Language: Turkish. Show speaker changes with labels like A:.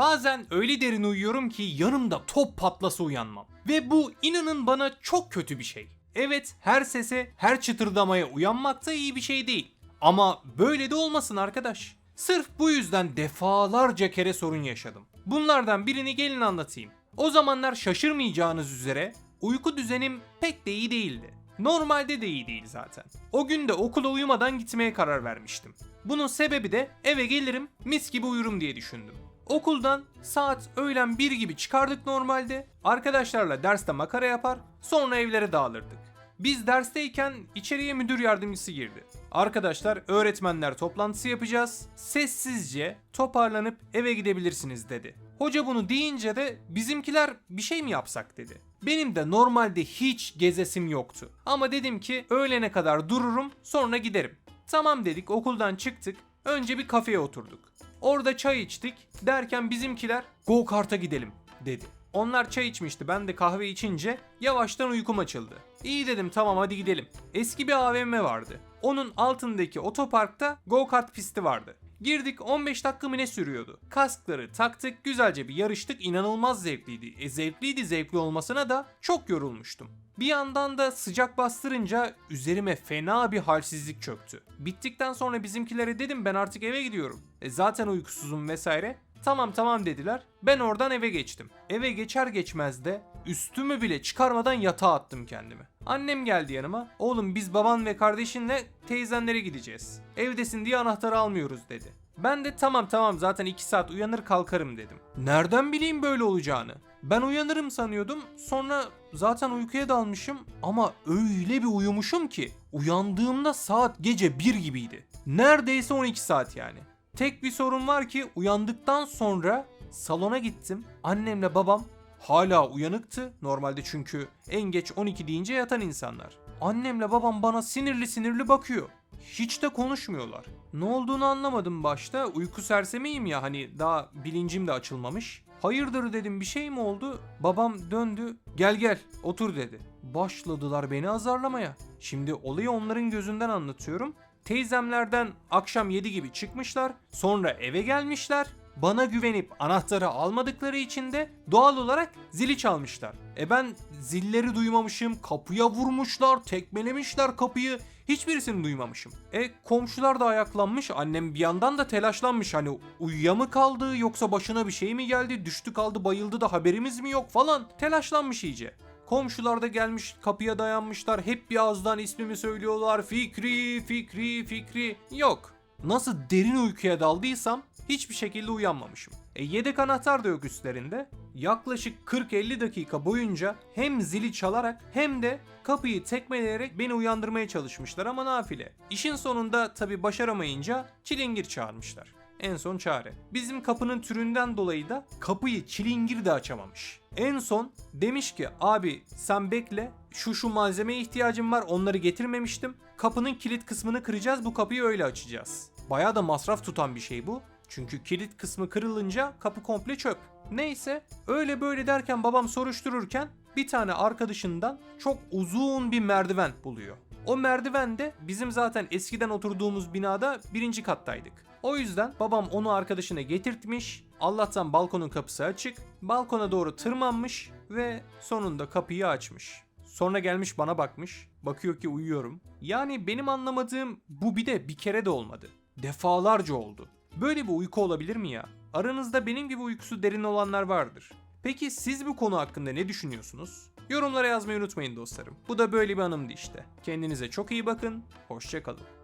A: Bazen öyle derin uyuyorum ki yanımda top patlasa uyanmam. Ve bu inanın bana çok kötü bir şey. Evet her sese, her çıtırdamaya uyanmak da iyi bir şey değil. Ama böyle de olmasın arkadaş. Sırf bu yüzden defalarca kere sorun yaşadım. Bunlardan birini gelin anlatayım. O zamanlar şaşırmayacağınız üzere uyku düzenim pek de iyi değildi. Normalde de iyi değil zaten. O gün de okula uyumadan gitmeye karar vermiştim. Bunun sebebi de eve gelirim mis gibi uyurum diye düşündüm. Okuldan saat öğlen 1 gibi çıkardık normalde. Arkadaşlarla derste makara yapar, sonra evlere dağılırdık. Biz dersteyken içeriye müdür yardımcısı girdi. Arkadaşlar öğretmenler toplantısı yapacağız. Sessizce toparlanıp eve gidebilirsiniz dedi. Hoca bunu deyince de bizimkiler bir şey mi yapsak dedi. Benim de normalde hiç gezesim yoktu. Ama dedim ki öğlene kadar dururum sonra giderim. Tamam dedik okuldan çıktık. Önce bir kafeye oturduk. Orada çay içtik derken bizimkiler go kart'a gidelim dedi. Onlar çay içmişti ben de kahve içince yavaştan uykum açıldı. İyi dedim tamam hadi gidelim. Eski bir AVM vardı. Onun altındaki otoparkta go kart pisti vardı. Girdik 15 dakika mı ne sürüyordu. Kaskları taktık güzelce bir yarıştık inanılmaz zevkliydi. E zevkliydi zevkli olmasına da çok yorulmuştum. Bir yandan da sıcak bastırınca üzerime fena bir halsizlik çöktü. Bittikten sonra bizimkilere dedim ben artık eve gidiyorum. E zaten uykusuzum vesaire. Tamam tamam dediler. Ben oradan eve geçtim. Eve geçer geçmez de üstümü bile çıkarmadan yatağa attım kendimi. Annem geldi yanıma. Oğlum biz baban ve kardeşinle teyzenlere gideceğiz. Evdesin diye anahtarı almıyoruz dedi. Ben de tamam tamam zaten 2 saat uyanır kalkarım dedim. Nereden bileyim böyle olacağını? Ben uyanırım sanıyordum. Sonra zaten uykuya dalmışım ama öyle bir uyumuşum ki uyandığımda saat gece 1 gibiydi. Neredeyse 12 saat yani. Tek bir sorun var ki uyandıktan sonra salona gittim. Annemle babam hala uyanıktı. Normalde çünkü en geç 12 deyince yatan insanlar. Annemle babam bana sinirli sinirli bakıyor. Hiç de konuşmuyorlar. Ne olduğunu anlamadım başta. Uyku sersemiyim ya hani daha bilincim de açılmamış. Hayırdır dedim bir şey mi oldu? Babam döndü. Gel gel otur dedi. Başladılar beni azarlamaya. Şimdi olayı onların gözünden anlatıyorum. Teyzemlerden akşam 7 gibi çıkmışlar. Sonra eve gelmişler. Bana güvenip anahtarı almadıkları için de doğal olarak zili çalmışlar. E ben zilleri duymamışım, kapıya vurmuşlar, tekmelemişler kapıyı. Hiçbirisini duymamışım. E komşular da ayaklanmış. Annem bir yandan da telaşlanmış. Hani uyuya mı kaldı yoksa başına bir şey mi geldi? Düştü kaldı bayıldı da haberimiz mi yok falan. Telaşlanmış iyice. Komşular da gelmiş kapıya dayanmışlar. Hep bir ağızdan ismimi söylüyorlar. Fikri, Fikri, Fikri. Yok. Nasıl derin uykuya daldıysam hiçbir şekilde uyanmamışım. E yedek anahtar da yok üstlerinde. Yaklaşık 40-50 dakika boyunca hem zili çalarak hem de kapıyı tekmeleyerek beni uyandırmaya çalışmışlar ama nafile. İşin sonunda tabi başaramayınca çilingir çağırmışlar. En son çare. Bizim kapının türünden dolayı da kapıyı çilingir de açamamış. En son demiş ki abi sen bekle şu şu malzemeye ihtiyacım var onları getirmemiştim. Kapının kilit kısmını kıracağız bu kapıyı öyle açacağız. Baya da masraf tutan bir şey bu. Çünkü kilit kısmı kırılınca kapı komple çöp. Neyse öyle böyle derken babam soruştururken bir tane arkadaşından çok uzun bir merdiven buluyor. O merdiven de bizim zaten eskiden oturduğumuz binada birinci kattaydık. O yüzden babam onu arkadaşına getirtmiş. Allah'tan balkonun kapısı açık. Balkona doğru tırmanmış ve sonunda kapıyı açmış. Sonra gelmiş bana bakmış. Bakıyor ki uyuyorum. Yani benim anlamadığım bu bir de bir kere de olmadı. Defalarca oldu. Böyle bir uyku olabilir mi ya? Aranızda benim gibi uykusu derin olanlar vardır. Peki siz bu konu hakkında ne düşünüyorsunuz? Yorumlara yazmayı unutmayın dostlarım. Bu da böyle bir anımdı işte. Kendinize çok iyi bakın. Hoşçakalın.